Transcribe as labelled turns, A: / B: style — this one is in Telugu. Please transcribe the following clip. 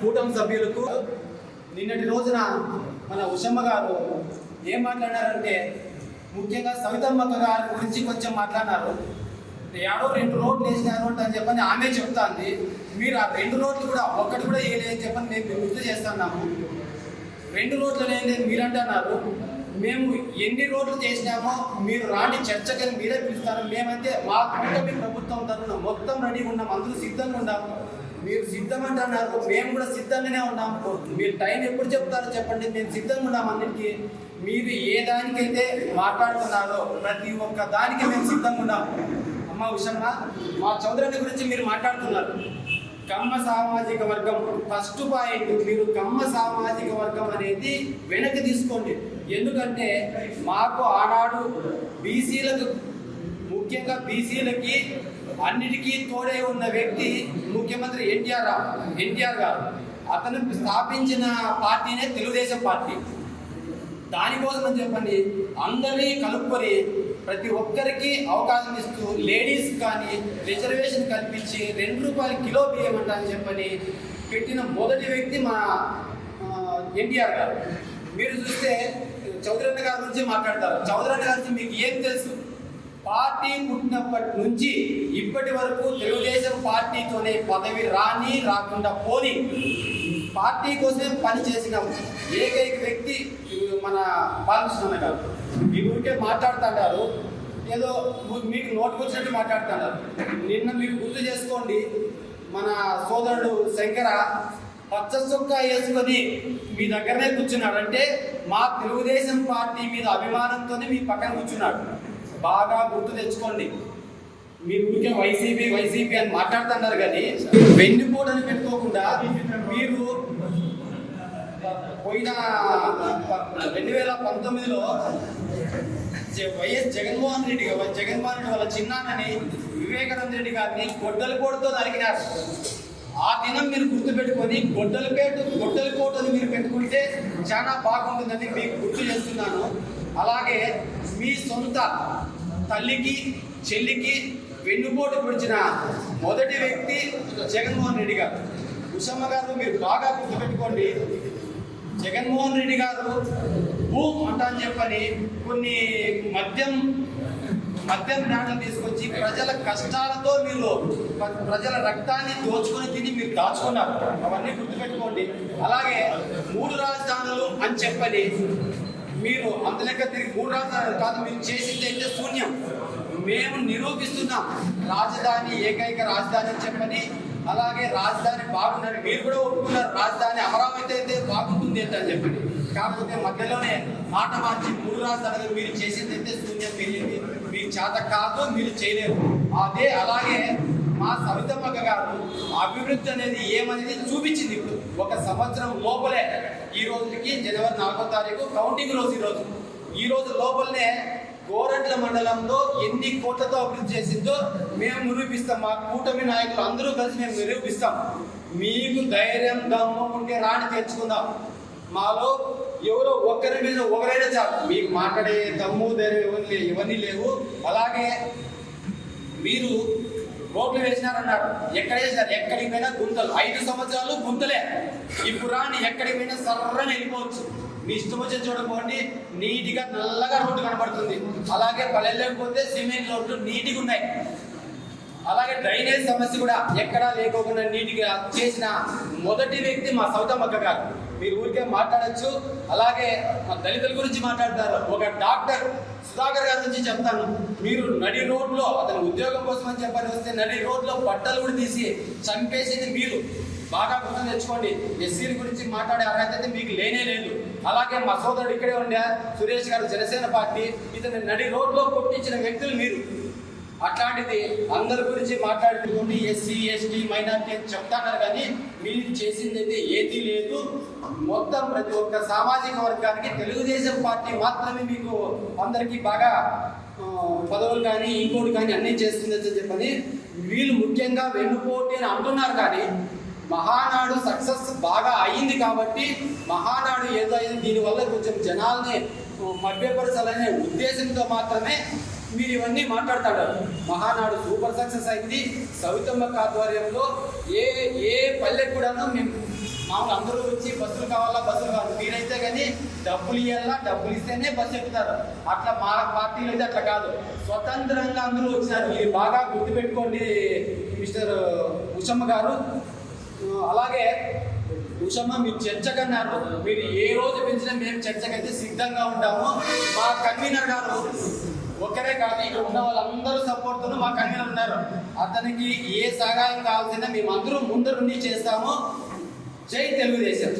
A: కూటమి సభ్యులకు నిన్నటి రోజున మన ఉషమ్మ గారు ఏం మాట్లాడారంటే ముఖ్యంగా సవితమ్మ గారి గురించి కొంచెం మాట్లాడినారు. ఏడో రెండు రోడ్లు వేసినారు అని చెప్పని ఆమె చెప్తాంది. మీరు ఆ రెండు రోడ్లు కూడా ఒక్కటి కూడా వేయలేదని చెప్పని మేము గుర్తు చేస్తున్నాము. రెండు రోడ్లు అనేది మీరు అంటున్నారు మేము ఎన్ని రోడ్లు చేసినామో మీరు రాని చర్చకని మీరే పిలుస్తారు. మేమైతే మా కూటమి ప్రభుత్వం తరఫున మొత్తం రెడీగా ఉన్నాం. అందరూ సిద్ధంగా ఉన్నాము మీరు సిద్ధం అంటున్నారు మేము కూడా సిద్ధంగానే ఉన్నాము మీరు టైం ఎప్పుడు చెప్తారో చెప్పండి. మేము సిద్ధంగా ఉన్నాం అన్నిటికీ. మీరు ఏ దానికైతే మాట్లాడుతున్నారో ప్రతి ఒక్క దానికి మేము సిద్ధంగా ఉన్నాం. అమ్మ ఉషమ్మ మా చౌదరిని గురించి మీరు మాట్లాడుతున్నారు. కమ్మ సామాజిక వర్గం ఫస్ట్ పాయింట్ మీరు కమ్మ సామాజిక వర్గం అనేది వెనక్కి తీసుకోండి. ఎందుకంటే మాకు ఆనాడు బీసీలకు ముఖ్యంగా బీసీలకి అన్నిటికీ తోడై ఉన్న వ్యక్తి ముఖ్యమంత్రి ఎన్టీఆర్ ఎన్టీఆర్ గారు. అతను స్థాపించిన పార్టీనే తెలుగుదేశం పార్టీ. దానికోసం అని చెప్పండి అందరినీ కలుపుకొని ప్రతి ఒక్కరికి అవకాశం ఇస్తూ లేడీస్ కానీ రిజర్వేషన్ కల్పించి రెండు రూపాయలు కిలో బియ్యం అని చెప్పని పెట్టిన మొదటి వ్యక్తి మా ఎన్టీఆర్ గారు. మీరు చూస్తే చౌదరన్న గారి గురించి మాట్లాడతారు. చౌదరన్న గారి గురించి మీకు ఏం తెలుసు? పార్టీ పుట్టినప్పటి నుంచి ఇప్పటి వరకు తెలుగుదేశం పార్టీతోనే పదవి రాని రాకుండా పోని పార్టీ కోసమే పని చేసిన ఏకైక వ్యక్తి మన బాలకృష్ణ గారు. మీ ఊరికే మాట్లాడుతుంటారు. ఏదో మీకు నోటుకు వచ్చినట్టు మాట్లాడుతున్నారు నిన్న మీరు గుర్తు చేసుకోండి మన సోదరుడు శంకర పచ్చ సొక్క వేసుకొని మీ దగ్గరనే కూర్చున్నాడు. అంటే మా తెలుగుదేశం పార్టీ మీద అభిమానంతోనే మీ పక్కన కూర్చున్నాడు. బాగా గుర్తు తెచ్చుకోండి. మీరు ఊరికే వైసీపీ వైసీపీ అని మాట్లాడుతున్నారు కానీ వెన్నుపోటని పెట్టుకోకుండా మీరు పోయిన రెండు వేల పంతొమ్మిదిలో జ- వైఎస్ జగన్మోహన్ రెడ్డి గారు జగన్మోహన్ రెడ్డి వాళ్ళ చిన్నానని వివేకానంద రెడ్డి గారిని గొడ్డలపోటుతో నరికినారు. ఆ దినం మీరు గుర్తుపెట్టుకొని గొడ్డలపేట గొడ్డలపోటుని మీరు పెట్టుకుంటే చాలా బాగుంటుందని మీకు గుర్తు చేస్తున్నాను. అలాగే మీ సొంత తల్లికి చెల్లికి వెన్నుపోటు పొడిచిన మొదటి వ్యక్తి జగన్మోహన్ రెడ్డి గారు. ఉషమ్మ గారు మీరు బాగా గుర్తుపెట్టుకోండి. జగన్మోహన్ రెడ్డి గారు భూమ్ అంట అని చెప్పని కొన్ని మద్యం మద్యం బ్రాండ్లు తీసుకొచ్చి ప్రజల కష్టాలతో మీరు ప్ర- ప్రజల రక్తాన్ని దోచుకొని తిని మీరు దాచుకున్నారు. అవన్నీ గుర్తుపెట్టుకోండి. అలాగే మూడు రాజధానులు అని చెప్పని మీరు అంత లెక్క తిరిగి మూడు రాజధానులు కాదు మీరు చేసింది అయితే శూన్యం. మేము నిరూపిస్తున్నాం. రాజధాని ఏకైక రాజధాని అని చెప్పని అలాగే రాజధాని బాగుందని మీరు కూడా ఒప్పుకున్నారు. రాజధాని అమరావతి అయితే బాగుంటుంది అంటే అని చెప్పి కాకపోతే మధ్యలోనే మాట మార్చి మూడు రాజధానులు మీరు చేసింది అయితే శూన్యం తెలియదు మీకు చేత కాదు మీరు చేయలేరు. అదే అలాగే మా సవితమ్మక్క గారు అభివృద్ధి అనేది ఏమనేది చూపించింది ఇప్పుడు. ఒక సంవత్సరం లోపలే జనవరి నాలుగో తారీఖు కౌంటింగ్ రోజు ఈరోజు ఈరోజు ఈ రోజు లోపలనే గోరంట్ల మండలంలో ఎన్ని కోట్లతో అభివృద్ధి చేసిందో మేము నిరూపిస్తాం. మా కూటమి నాయకులు అందరూ కలిసి మేము నిరూపిస్తాం. మీకు ధైర్యం దమ్ముకుంటే ఉంటే తెచ్చుకుందాం. మాలో ఎవరో ఒక్కరి మీద ఒకరైనా చాలు. మీకు మాట్లాడే దమ్ము ధైర్యం ఎవరి ఇవన్నీ లేవు. అలాగే మీరు రోడ్లు వేసినారన్నారు. ఎక్కడ వేసినారు? ఎక్కడికి పోయినా గుంతలు. ఐదు సంవత్సరాలు గుంతలే. ఇప్పుడు రాని ఎక్కడికి పోయినా సర్రని వెళ్ళిపోవచ్చు. మీ ఇష్టం వచ్చి చూడకపోండి. నీట్గా నల్లగా రోడ్డు కనబడుతుంది. అలాగే పల్లెల్లోకి పోతే సిమెంట్ రోడ్లు నీట్గా ఉన్నాయి. అలాగే డ్రైనేజ్ సమస్య కూడా ఎక్కడా లేకోకుండా నీట్గా చేసిన మొదటి వ్యక్తి మా సౌతమ్మక్క గారు. మీరు ఊరికే మాట్లాడచ్చు. అలాగే మా దళితుల గురించి మాట్లాడతారు. ఒక డాక్టర్ సుధాకర్ గారి గురించి చెప్తాను. మీరు నడి రోడ్లో అతని ఉద్యోగం కోసం అని చెప్పని వస్తే నడి రోడ్లో బట్టలు కూడా తీసి చంపేసింది మీరు. బాగా గుర్తు తెచ్చుకోండి. ఎస్సీల గురించి మాట్లాడే అర్హత అయితే మీకు లేనే లేదు. అలాగే మా సోదరుడు ఇక్కడే ఉండే సురేష్ గారు జనసేన పార్టీ ఇతని నడి రోడ్లో కొట్టించిన వ్యక్తులు మీరు. అట్లాంటిది అందరి గురించి మాట్లాడుకుంటూ ఎస్సీ ఎస్టీ మైనార్టీ అని చెప్తాన్నారు కానీ మీరు చేసింది అయితే ఏదీ లేదు. మొత్తం ప్రతి ఒక్క సామాజిక వర్గానికి తెలుగుదేశం పార్టీ మాత్రమే మీకు అందరికీ బాగా పదవులు కానీ ఇంకోటి కానీ అన్నీ చేస్తుందని చెప్పని వీళ్ళు ముఖ్యంగా వెన్నుపోటీ అని అంటున్నారు కానీ మహానాడు సక్సెస్ బాగా అయింది కాబట్టి మహానాడు ఏదో అయింది. దీనివల్ల కొంచెం జనాల్ని మభ్యపరచాలనే ఉద్దేశంతో మాత్రమే మీరు ఇవన్నీ మాట్లాడతాడు. మహానాడు సూపర్ సక్సెస్ అయింది. సవితమ్మ ఆధ్వర్యంలో ఏ ఏ పల్లెకు కూడాను మేము మామూలు అందరూ వచ్చి బస్సులు కావాలా బస్సులు కావాలి? మీరైతే కానీ డబ్బులు ఇవ్వాలా డబ్బులు ఇస్తేనే బస్సు ఎక్కుతారు. అట్లా మా పార్టీలు అయితే అట్లా కాదు. స్వతంత్రంగా అందరూ వచ్చినారు. ఇది బాగా గుర్తుపెట్టుకోండి మిస్టర్ ఉషమ్మ గారు. అలాగే ఉషమ్మ మీరు చర్చకన్నారు. మీరు ఏ రోజు పెంచినా మేము చర్చకైతే సిద్ధంగా ఉంటాము. మా కన్వీనర్ గారు ఒక్కరే కాదు ఇక్కడ ఉన్న వాళ్ళందరూ సపోర్ట్ మా కన్వీనర్ ఉన్నారు. అతనికి ఏ సహాయం కావాల్సిన మేమందరూ ముందరుండి చేస్తాము. జై తెలుగుదేశం.